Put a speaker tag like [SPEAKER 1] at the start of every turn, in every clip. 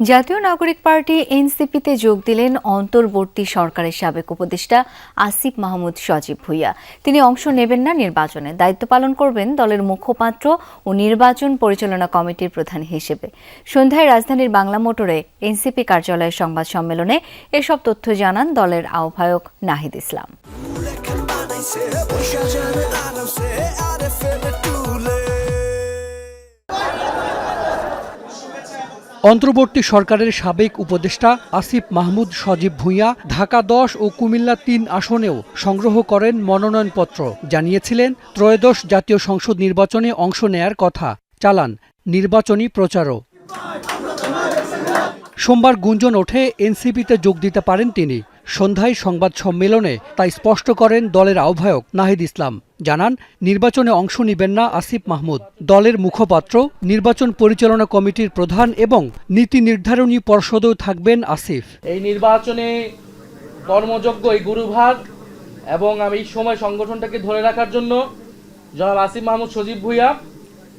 [SPEAKER 1] জাতীয় নাগরিক পার্টি এনসিপিতে যোগ দিলেন অন্তর্বর্তী সরকারের সাবেক উপদেষ্টা আসিফ মাহমুদ সজীব ভুইয়া। তিনি অংশ নেবেন না নির্বাচনে। দায়িত্ব পালন করবেন দলের মুখপাত্র ও নির্বাচন পরিচালনা কমিটির প্রধান হিসেবে। সন্ধ্যায় রাজধানীর বাংলা মোটরে এনসিপি কার্যালয়ের সংবাদ সম্মেলনে এসব তথ্য জানান দলের আহ্বায়ক নাহিদ ইসলাম।
[SPEAKER 2] অন্তর্বর্তী সরকারের সাবেক উপদেষ্টা আসিফ মাহমুদ সজীব ভূঁইয়া ঢাকা দশ ও কুমিল্লা তিন আসনেও সংগ্রহ করেন মনোনয়নপত্র। জানিয়েছিলেন, ত্রয়োদশ জাতীয় সংসদ নির্বাচনে অংশ নেয়ার কথা। চালান, নির্বাচনী প্রচারও। সোমবার গুঞ্জন ওঠে, এনসিপিতে যোগ দিতে পারেন তিনি। সন্ধ্যায় সংবাদ সম্মেলনে তাই স্পষ্ট করেন দলের আহ্বায়ক নাহিদ ইসলাম। জানান, নির্বাচনে অংশ নেবেন না আসিফ মাহমুদ। দলের মুখপাত্র, নির্বাচন পরিচালনা কমিটির প্রধান এবং নীতি নির্ধারণী পর্ষদেও থাকবেন আসিফ।
[SPEAKER 3] এই নির্বাচনে কর্মযোগ্য এই গুরুভাগ এবং আমি এই সময় সংগঠনটাকে ধরে রাখার জন্য জনাব আসিফ মাহমুদ সজীব ভুইয়া,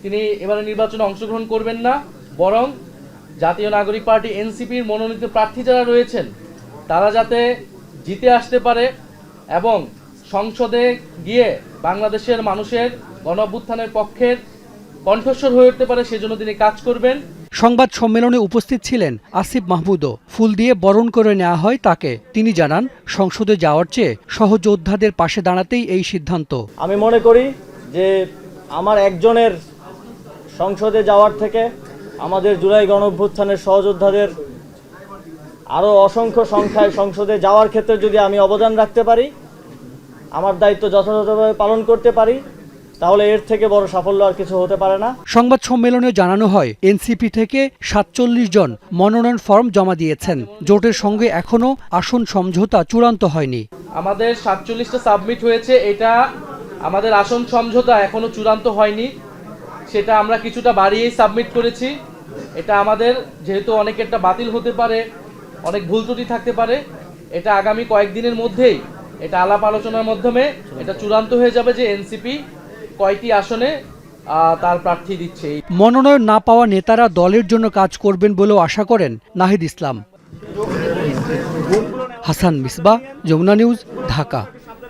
[SPEAKER 3] তিনি এবারে নির্বাচনে অংশগ্রহণ করবেন না, বরং জাতীয় নাগরিক পার্টি এনসিপির মনোনীত প্রার্থী যারা রয়েছেন, তারা যাতে জিতে আসতে পারে এবং সংসদে গিয়ে বাংলাদেশের মানুষের গণ অভ্যুত্থানের পক্ষের কণ্ঠস্বর হয়ে উঠতে পারে সেজন্য তিনি কাজ করবেন।
[SPEAKER 2] সংবাদ সম্মেলনে উপস্থিত ছিলেন আসিফ মাহমুদও। ফুল দিয়ে বরণ করে নেওয়া হয় তাকে। তিনি জানান সংসদে যাওয়ার চেয়ে সহযোদ্ধাদের পাশে দাঁড়াতেই এই সিদ্ধান্ত।
[SPEAKER 4] আমি মনে করি যে আমার একজনের সংসদে যাওয়ার থেকে আমাদের জুলাই গণ অভ্যুত্থানের সহযোদ্ধাদের আরও অসংখ্য সংখ্যায় সংসদে যাওয়ার ক্ষেত্রে যদি আমি অবদান রাখতে পারি আমার দায়িত্ব যথাযথভাবে পালন করতে পারি তাহলে এর থেকে বড় সাফল্য আর কিছু হতে পারে না।
[SPEAKER 2] সংবাদ সম্মেলনে জানানো হয় এনসিপি থেকে সাতচল্লিশ জন মনোনয়ন ফর্ম জমা দিয়েছেন। জোটের সঙ্গে এখনও আসন সমঝোতা চূড়ান্ত হয়নি।
[SPEAKER 3] আমাদের সাতচল্লিশটা সাবমিট হয়েছে এটা আমাদের আসন সমঝোতা এখনও চূড়ান্ত হয়নি। সেটা আমরা কিছুটা বাড়িয়েই সাবমিট করেছি। এটা আমাদের যেহেতু অনেকেরটা বাতিল হতে পারে অনেক ভুল ত্রুটি থাকতে পারে এটা আগামী কয়েকদিনের মধ্যেই এটা আলাপ আলোচনার মাধ্যমে এটা চূড়ান্ত হয়ে যাবে যে এনসিপি কয়টি আসনে তার প্রার্থী দিচ্ছে।
[SPEAKER 2] মনোনয়ন না পাওয়া নেতারা দলের জন্য কাজ করবেন বলেও আশা করেন নাহিদ ইসলাম। হাসান মিসবা, যমুনা নিউজ, ঢাকা।